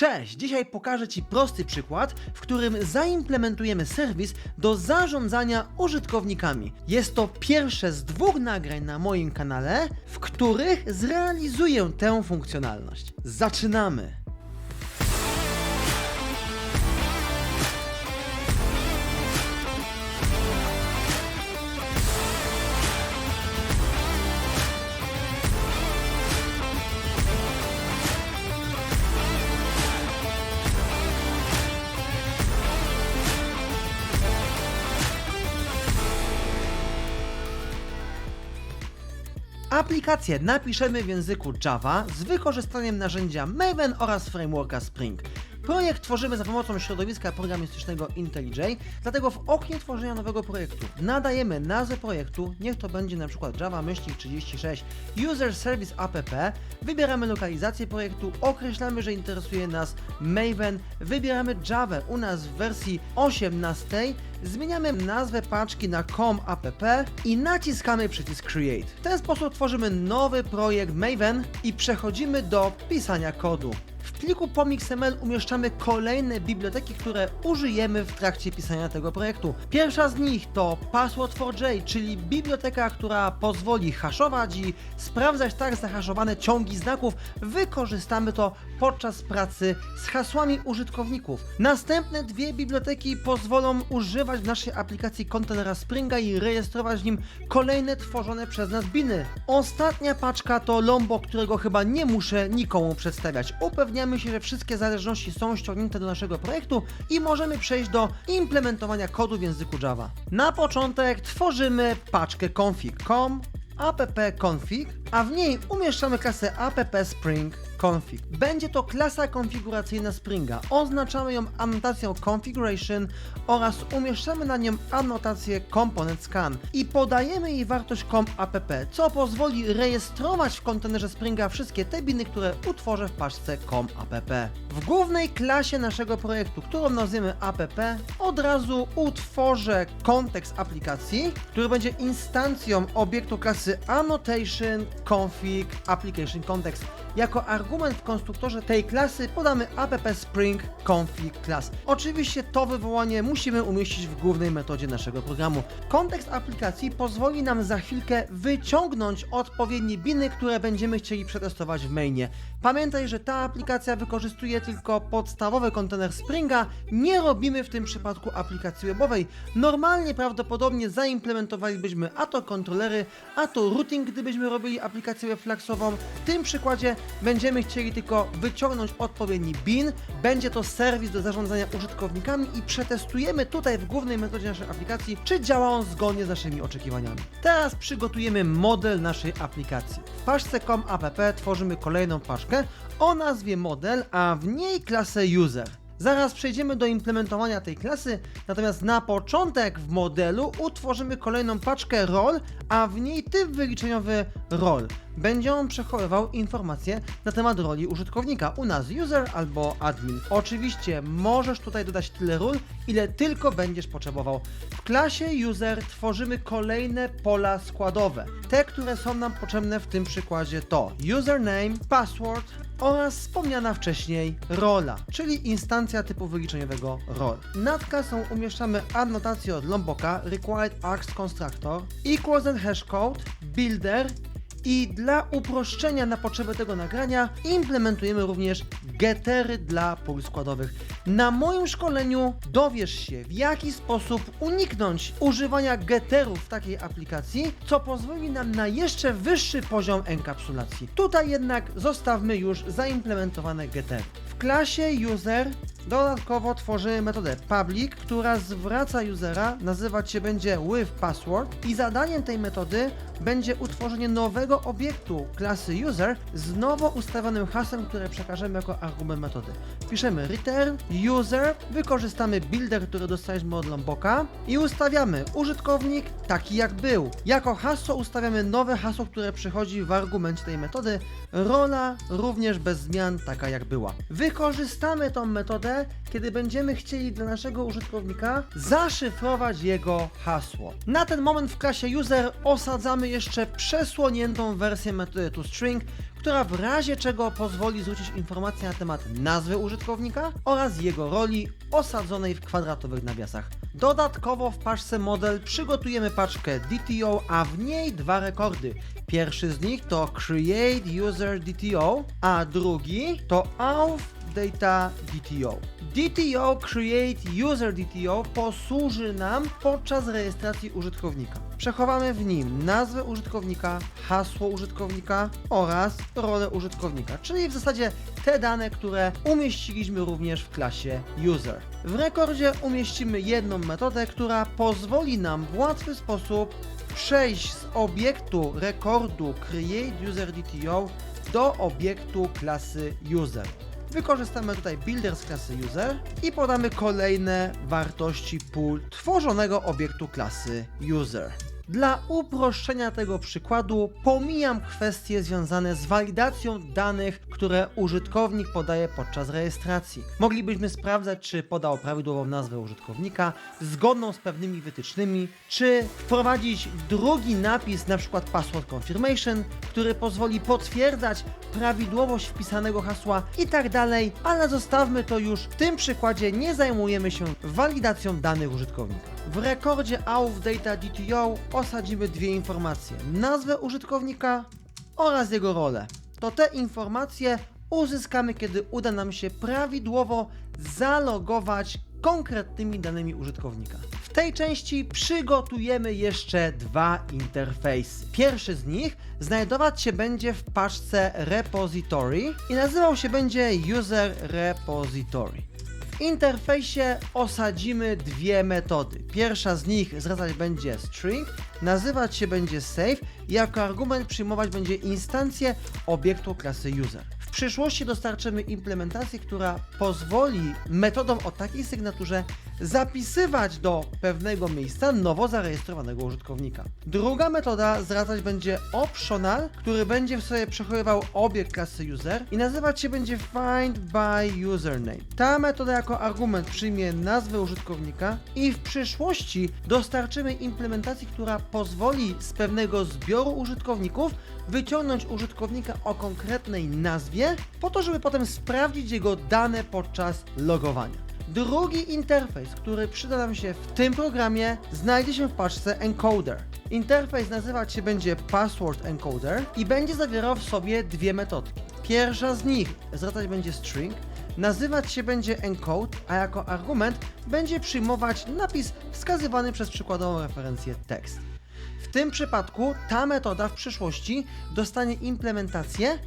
Cześć! Dzisiaj pokażę Ci prosty przykład, w którym zaimplementujemy serwis do zarządzania użytkownikami. Jest to pierwsze z dwóch nagrań na moim kanale, w których zrealizuję tę funkcjonalność. Zaczynamy! Aplikację napiszemy w języku Java z wykorzystaniem narzędzia Maven oraz frameworka Spring. Projekt tworzymy za pomocą środowiska programistycznego IntelliJ, dlatego w oknie tworzenia nowego projektu nadajemy nazwę projektu, niech to będzie przykład Java myślnik 36 User Service App, wybieramy lokalizację projektu, określamy, że interesuje nas Maven, wybieramy Java u nas w wersji 18, zmieniamy nazwę paczki na com app i naciskamy przycisk Create. W ten sposób tworzymy nowy projekt Maven i przechodzimy do pisania kodu. Pliku POM.xml umieszczamy kolejne biblioteki, które użyjemy w trakcie pisania tego projektu. Pierwsza z nich to Password4j, czyli biblioteka, która pozwoli haszować i sprawdzać tak zahaszowane ciągi znaków. Wykorzystamy to podczas pracy z hasłami użytkowników. Następne dwie biblioteki pozwolą używać w naszej aplikacji kontenera Springa i rejestrować w nim kolejne tworzone przez nas biny. Ostatnia paczka to Lombo, którego chyba nie muszę nikomu przedstawiać. Upewniamy się, że wszystkie zależności są ściągnięte do naszego projektu i możemy przejść do implementowania kodu w języku Java. Na początek tworzymy paczkę config.com app-config, a w niej umieszczamy klasę app-spring-config. Będzie to klasa konfiguracyjna Springa. Oznaczamy ją anotacją configuration oraz umieszczamy na nią anotację component scan i podajemy jej wartość com.app, co pozwoli rejestrować w kontenerze Springa wszystkie te biny, które utworzę w paczce com.app. W głównej klasie naszego projektu, którą nazwiemy app, od razu utworzę kontekst aplikacji, który będzie instancją obiektu klasy annotation config application context. Jako argument w konstruktorze tej klasy podamy app spring config class. Oczywiście to wywołanie musimy umieścić w głównej metodzie naszego programu. Kontekst aplikacji pozwoli nam za chwilkę wyciągnąć odpowiednie biny, które będziemy chcieli przetestować w mainie. Pamiętaj, że ta aplikacja wykorzystuje tylko podstawowy kontener Springa, nie robimy w tym przypadku aplikacji webowej. Normalnie prawdopodobnie zaimplementowalibyśmy a to kontrolery, a to routing, gdybyśmy robili aplikację webflagsową. W tym przykładzie będziemy chcieli tylko wyciągnąć odpowiedni bin. Będzie to serwis do zarządzania użytkownikami i przetestujemy tutaj w głównej metodzie naszej aplikacji, czy działa on zgodnie z naszymi oczekiwaniami. Teraz przygotujemy model naszej aplikacji. W paczce com app tworzymy kolejną paczkę o nazwie model, a w niej klasę user. Zaraz przejdziemy do implementowania tej klasy, natomiast na początek w modelu utworzymy kolejną paczkę rol, a w niej typ wyliczeniowy rol. Będzie on przechowywał informacje na temat roli użytkownika, u nas user albo admin. Oczywiście możesz tutaj dodać tyle ról, ile tylko będziesz potrzebował. W klasie user tworzymy kolejne pola składowe. Te, które są nam potrzebne w tym przykładzie to username, password, oraz wspomniana wcześniej rola, czyli instancja typu wyliczeniowego rol. Nad klasą umieszczamy annotację od Lomboka required args constructor equals and hashcode builder i dla uproszczenia na potrzeby tego nagrania implementujemy również gettery dla pól składowych. Na moim szkoleniu dowiesz się, w jaki sposób uniknąć używania getterów w takiej aplikacji, co pozwoli nam na jeszcze wyższy poziom enkapsulacji. Tutaj jednak zostawmy już zaimplementowane gettery. W klasie user dodatkowo tworzymy metodę public, która zwraca usera, nazywać się będzie with password i zadaniem tej metody będzie utworzenie nowego obiektu klasy user z nowo ustawionym hasłem, które przekażemy jako argument metody. Piszemy return user, wykorzystamy builder, który dostaliśmy od Lomboka i ustawiamy użytkownik taki jak był. Jako hasło ustawiamy nowe hasło, które przychodzi w argumencie tej metody, rola również bez zmian taka jak była. Wykorzystamy tą metodę, kiedy będziemy chcieli dla naszego użytkownika zaszyfrować jego hasło. Na ten moment w klasie user osadzamy jeszcze przesłoniętą wersję metody toString, która w razie czego pozwoli zwrócić informacje na temat nazwy użytkownika oraz jego roli osadzonej w kwadratowych nawiasach. Dodatkowo w paczce model przygotujemy paczkę DTO, a w niej dwa rekordy. Pierwszy z nich to Create User DTO, a drugi to Auth Data DTO. DTO Create User DTO posłuży nam podczas rejestracji użytkownika. Przechowamy w nim nazwę użytkownika, hasło użytkownika oraz rolę użytkownika, czyli w zasadzie te dane, które umieściliśmy również w klasie user. W rekordzie umieścimy jedną metodę, która pozwoli nam w łatwy sposób przejść z obiektu rekordu Create User DTO do obiektu klasy user. Wykorzystamy tutaj builder z klasy user i podamy kolejne wartości pól tworzonego obiektu klasy user. Dla uproszczenia tego przykładu pomijam kwestie związane z walidacją danych, które użytkownik podaje podczas rejestracji. Moglibyśmy sprawdzać, czy podał prawidłową nazwę użytkownika, zgodną z pewnymi wytycznymi, czy wprowadzić drugi napis, np. password confirmation, który pozwoli potwierdzać prawidłowość wpisanego hasła i tak ale zostawmy to już. W tym przykładzie nie zajmujemy się walidacją danych użytkownika. W rekordzie Auth Data DTO osadzimy dwie informacje: nazwę użytkownika oraz jego rolę. To te informacje uzyskamy, kiedy uda nam się prawidłowo zalogować konkretnymi danymi użytkownika. W tej części przygotujemy jeszcze dwa interfejsy. Pierwszy z nich znajdować się będzie w paczce repository i nazywał się będzie user repository. W interfejsie osadzimy dwie metody. Pierwsza z nich zwracać będzie string, nazywać się będzie save i jako argument przyjmować będzie instancję obiektu klasy user. W przyszłości dostarczymy implementację, która pozwoli metodom o takiej sygnaturze zapisywać do pewnego miejsca nowo zarejestrowanego użytkownika. Druga metoda zwracać będzie optional, który będzie w sobie przechowywał obiekt klasy user i nazywać się będzie find by username. Ta metoda jako argument przyjmie nazwę użytkownika i w przyszłości dostarczymy implementacji, która pozwoli z pewnego zbioru użytkowników wyciągnąć użytkownika o konkretnej nazwie, po to, żeby potem sprawdzić jego dane podczas logowania. Drugi interfejs, który przyda nam się w tym programie, znajdzie się w paczce Encoder. Interfejs nazywać się będzie Password Encoder i będzie zawierał w sobie dwie metodki. Pierwsza z nich zwracać będzie string, nazywać się będzie encode, a jako argument będzie przyjmować napis wskazywany przez przykładową referencję tekst. W tym przypadku ta metoda w przyszłości dostanie implementację,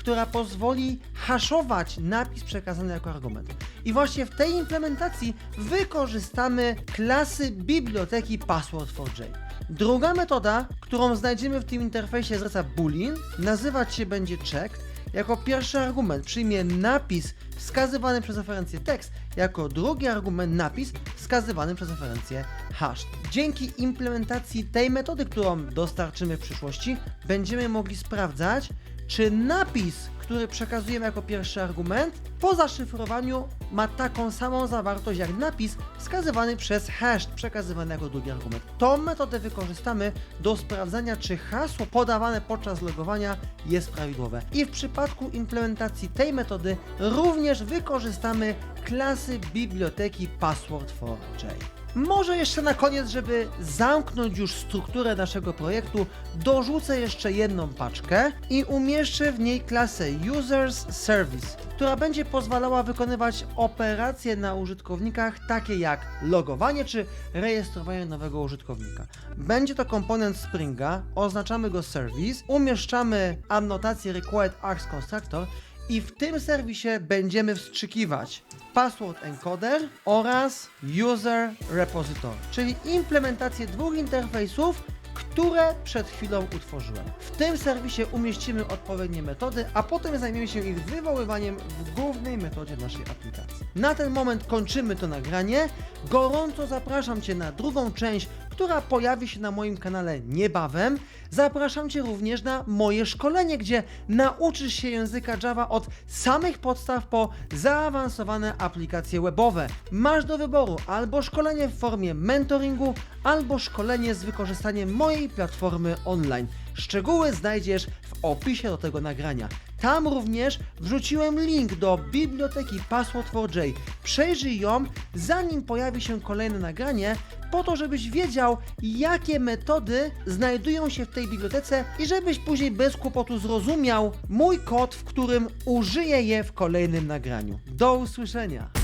która pozwoli haszować napis przekazany jako argument. I właśnie w tej implementacji wykorzystamy klasy biblioteki password4j. Druga metoda, którą znajdziemy w tym interfejsie zwraca boolean, nazywać się będzie checked. Jako pierwszy argument przyjmie napis wskazywany przez referencję tekst, jako drugi argument napis wskazywany przez referencję hash. Dzięki implementacji tej metody, którą dostarczymy w przyszłości, będziemy mogli sprawdzać, czy napis, który przekazujemy jako pierwszy argument, po zaszyfrowaniu ma taką samą zawartość jak napis wskazywany przez hash przekazywany jako drugi argument. Tą metodę wykorzystamy do sprawdzania, czy hasło podawane podczas logowania jest prawidłowe. I w przypadku implementacji tej metody również wykorzystamy klasy biblioteki password4j. Może jeszcze na koniec, żeby zamknąć już strukturę naszego projektu, dorzucę jeszcze jedną paczkę i umieszczę w niej klasę Users Service, która będzie pozwalała wykonywać operacje na użytkownikach takie jak logowanie czy rejestrowanie nowego użytkownika. Będzie to komponent Springa, oznaczamy go Service, umieszczamy annotację Required Args Constructor i w tym serwisie będziemy wstrzykiwać password encoder oraz user repository, czyli implementację dwóch interfejsów, które przed chwilą utworzyłem. W tym serwisie umieścimy odpowiednie metody, a potem zajmiemy się ich wywoływaniem w głównej metodzie naszej aplikacji. Na ten moment kończymy to nagranie. Gorąco zapraszam Cię na drugą część, która pojawi się na moim kanale niebawem. Zapraszam Cię również na moje szkolenie, gdzie nauczysz się języka Java od samych podstaw po zaawansowane aplikacje webowe. Masz do wyboru albo szkolenie w formie mentoringu, albo szkolenie z wykorzystaniem mojej platformy online. Szczegóły znajdziesz w opisie do tego nagrania. Tam również wrzuciłem link do biblioteki Password4j. Przejrzyj ją, zanim pojawi się kolejne nagranie, po to, żebyś wiedział, jakie metody znajdują się w tej bibliotece i żebyś później bez kłopotu zrozumiał mój kod, w którym użyję je w kolejnym nagraniu. Do usłyszenia!